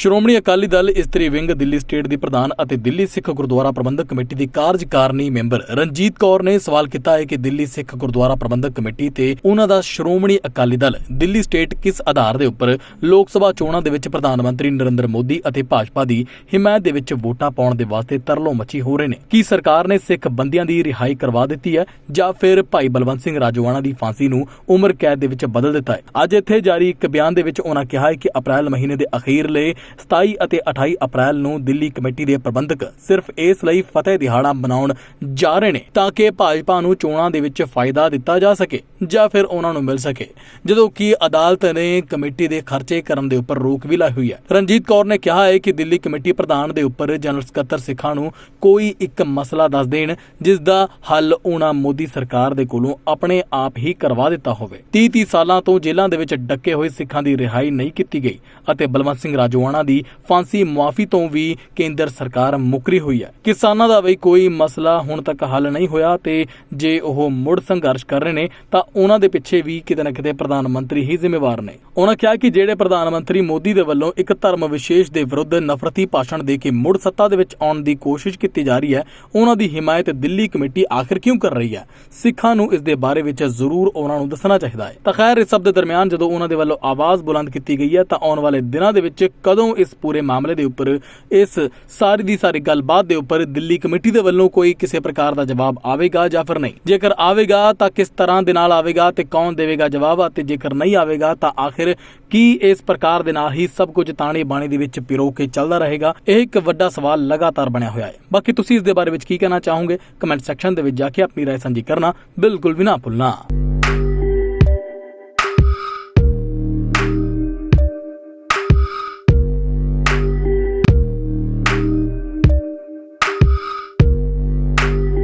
ਸ਼੍ਰੋਮਣੀ ਅਕਾਲੀ ਦਲ ਇਸਤਰੀ wing Delhi state ਦੀ ਪ੍ਰਧਾਨ ਅਤੇ ਦਿੱਲੀ ਸਿੱਖ ਗੁਰਦੁਆਰਾ ਪ੍ਰਬੰਧਕ ਕਮੇਟੀ ਦੀ ਕਾਰਜਕਾਰਨੀ ਮੈਂਬਰ ਰਣਜੀਤ ਕੌਰ ਨੇ ਸਵਾਲ ਕੀਤਾ ਹੈ ਕਿ ਦਿੱਲੀ ਸਿੱਖ ਗੁਰਦੁਆਰਾ ਪ੍ਰਬੰਧਕ ਕਮੇਟੀ ਤੇ ਉਹਨਾਂ ਦਾ ਸ਼੍ਰੋਮਣੀ ਅਕਾਲੀ ਦਲ ਦਿੱਲੀ ਸਟੇਟ ਕਿਸ ਆਧਾਰ ਦੇ ਉੱਪਰ ਲੋਕ ਸਭਾ ਚੋਣਾਂ ਦੇ ਵਿੱਚ ਪ੍ਰਧਾਨ ਮੰਤਰੀ ਨਰਿੰਦਰ ਮੋਦੀ ਅਤੇ ਭਾਜਪਾ ਦੀ ਹਿਮਾਇਤ ਦੇ ਵਿੱਚ ਵੋਟਾਂ ਪਾਉਣ ਦੇ ਵਾਸਤੇ ਤਰਲੋ ਮੱਚੀ ਹੋ ਰਹੇ ਨੇ? ਕੀ ਸਰਕਾਰ ਨੇ ਸਿੱਖ ਬੰਦਿਆਂ ਦੀ ਰਿਹਾਈ ਕਰਵਾ ਦਿੱਤੀ ਹੈ ਜਾਂ ਫਿਰ ਭਾਈ ਬਲਵੰਤ ਸਿੰਘ ਰਾਜੋਆਣਾ ਦੀ ਫਾਂਸੀ ਨੂੰ ਉਮਰ ਕੈਦ ਦੇ ਵਿੱਚ ਬਦਲ ਦਿੱਤਾ ਹੈ? ਅੱਜ ਇੱਥੇ ਜਾਰੀ ਇੱਕ ਬਿਆਨ ਦੇ ਵਿੱਚ ਉਹਨਾਂ ਕਿਹਾ ਹੈ ਕਿ ਅਪ੍ਰੈਲ ਮਹੀਨੇ ਦੇ ਅਖੀਰਲੇ 27 ਅਤੇ 28 ਅਪ੍ਰੈਲ ਨੂੰ ਦਿੱਲੀ ਕਮੇਟੀ ਦੇ ਪ੍ਰਬੰਧਕ ਸਿਰਫ ਇਸ ਲਈ ਫਤਿਹ ਦਿਹਾੜਾ ਮਨਾਉਣ ਜਾ ਰਹੇ ਨੇ ਤਾਂ ਕਿ ਭਾਜਪਾ ਨੂੰ ਚੋਣਾਂ ਦੇ ਵਿੱਚ ਫਾਇਦਾ ਦਿੱਤਾ ਜਾ ਸਕੇ ਜਾਂ ਫਿਰ ਉਹਨਾਂ ਨੂੰ ਮਿਲ ਸਕੇ। ਜਦੋਂ ਕਿ ਅਦਾਲਤ ਨੇ ਕਮੇਟੀ ਦੇ ਖਰਚੇ ਕਰਨ ਦੇ ਉੱਪਰ ਰੋਕ ਵੀ ਲਾਈ ਹੋਈ ਹੈ। ਰਣਜੀਤ ਕੌਰ ਨੇ ਕਿਹਾ ਹੈ ਕਿ ਦਿੱਲੀ ਕਮੇਟੀ ਪ੍ਰਧਾਨ ਦੇ ਉੱਪਰ ਜਨਰਲ ਸਕੱਤਰ ਸਿੱਖਾਂ ਨੂੰ ਕੋਈ ਇੱਕ ਮਸਲਾ ਦੱਸ ਦੇਣ, ਜਿਸ ਦਾ ਹੱਲ ਉਹਨਾਂ ਮੋਦੀ ਸਰਕਾਰ ਦੇ ਕੋਲੋਂ ਆਪਣੇ ਆਪ ਹੀ ਕਰਵਾ ਦਿੱਤਾ ਹੋਵੇ। 30-30 ਸਾਲਾਂ ਤੋਂ ਜੇਲ੍ਹਾਂ ਦੇ ਵਿੱਚ ਡੱਕੇ ਹੋਏ ਸਿੱਖਾਂ ਦੀ ਰਿਹਾਈ ਨਹੀਂ ਕੀਤੀ ਗਈ ਅਤੇ ਬਲਵੰਤ ਸਿੰਘ ਰਾਜੋਆ ਰਾਜੋਆਣਾ ਦੀ ਫਾਂਸੀ ਮੁਆਫੀ ਤੋਂ ਵੀ ਕੇਂਦਰ ਸਰਕਾਰ ਮੁਕਰੀ ਹੋਈ ਹੈ। ਕਿਸਾਨਾਂ ਦਾ ਵੀ ਕੋਈ ਮਸਲਾ ਹੁਣ ਤੱਕ ਹੱਲ ਨਹੀਂ ਹੋਇਆ ਤੇ ਜੇ ਉਹ ਮੁੜ ਸੰਘਰਸ਼ ਕਰ ਰਹੇ ਨੇ ਤਾਂ ਉਹਨਾਂ ਦੇ ਪਿੱਛੇ ਵੀ ਕਿਤੇ ਨਾ ਕਿਤੇ ਪ੍ਰਧਾਨ ਮੰਤਰੀ ਹੀ ਜ਼ਿੰਮੇਵਾਰ ਨੇ। ਉਹਨਾਂ ਕਿਹਾ ਕਿ ਜਿਹੜੇ ਪ੍ਰਧਾਨ ਮੰਤਰੀ ਮੋਦੀ ਦੇ ਵੱਲੋਂ ਇੱਕ ਧਰਮ ਵਿਸ਼ੇਸ਼ ਦੇ ਵਿਰੁੱਧ ਨਫ਼ਰਤੀ ਭਾਸ਼ਣ ਦੇ ਕੇ ਮੁੜ ਸੱਤਾ ਦੇ ਵਿੱਚ ਆਉਣ ਦੀ ਕੋਸ਼ਿਸ਼ ਕੀਤੀ ਜਾ ਰਹੀ ਹੈ, ਉਹਨਾਂ ਦੀ ਹਿਮਾਇਤ ਦਿੱਲੀ ਕਮੇਟੀ ਆਖਿਰ ਕਿਉਂ ਕਰ ਰਹੀ ਹੈ? ਸਿੱਖਾਂ ਨੂੰ ਇਸ ਦੇ ਬਾਰੇ ਵਿੱਚ ਜ਼ਰੂਰ ਉਹਨਾਂ ਨੂੰ ਦੱਸਣਾ ਚਾਹੀਦਾ ਹੈ। ਤਾਂ ਖੈਰ, ਇਸ ਸਭ ਦੇ ਦਰਮਿਆਨ ਜਦੋਂ ਉਹਨਾਂ ਦੇ ਵੱਲੋਂ ਆਵਾਜ਼ ਬੁਲੰਦ ਕੀਤੀ ਗਈ ਹੈ ਤਾਂ ਆਉਣ ਵਾਲੇ ਦਿਨਾਂ ਦੇ ਵਿੱਚ ਕਦੋਂ ਇਸ ਪੂਰੇ ਮਾਮਲੇ ਦੇ ਉੱਪਰ ਇਸ ਸਾਰੀ ਦੀ ਸਾਰੀ ਗੱਲਬਾਤ ਦੇ ਉੱਪਰ ਦਿੱਲੀ ਕਮੇਟੀ ਦੇ ਵੱਲੋਂ ਕੋਈ ਕਿਸੇ ਪ੍ਰਕਾਰ ਦਾ ਜਵਾਬ ਆਵੇਗਾ ਜਾਂ ਫਿਰ ਨਹੀਂ ਜੇਕਰ ਆਵੇਗਾ ਤਾਂ ਕਿਸ ਤਰ੍ਹਾਂ ਦੇ ਨਾਲ ਆਵੇਗਾ ਤੇ ਕੌਣ ਦੇਵੇਗਾ ਜਵਾਬ ਅਤੇ ਜੇਕਰ ਨਹੀਂ ਆਵੇਗਾ ਤਾਂ ਆਖਿਰ ਕੀ ਇਸ ਪ੍ਰਕਾਰ ਦੇ ਨਾਲ ਹੀ ਸਭ ਕੁਝ ਤਾਣੇ ਬਾਣੇ ਦੇ ਵਿੱਚ ਪਿਰੋ ਕੇ ਚੱਲਦਾ ਰਹੇਗਾ ਇਹ ਇੱਕ ਵੱਡਾ ਸਵਾਲ ਲਗਾਤਾਰ ਬਣਿਆ ਹੋਇਆ ਹੈ ਬਾਕੀ ਤੁਸੀਂ ਇਸ ਦੇ ਬਾਰੇ ਵਿੱਚ ਕੀ ਕਹਿਣਾ ਚਾਹੋਗੇ ਕਮੈਂਟ ਸੈਕਸ਼ਨ ਦੇ ਵਿੱਚ ਜਾ ਕੇ ਆਪਣੀ رائے ਸਾਂਝੀ ਕਰਨਾ ਬਿਲਕੁਲ ਵੀ ਨਾ ਭੁੱਲਣਾ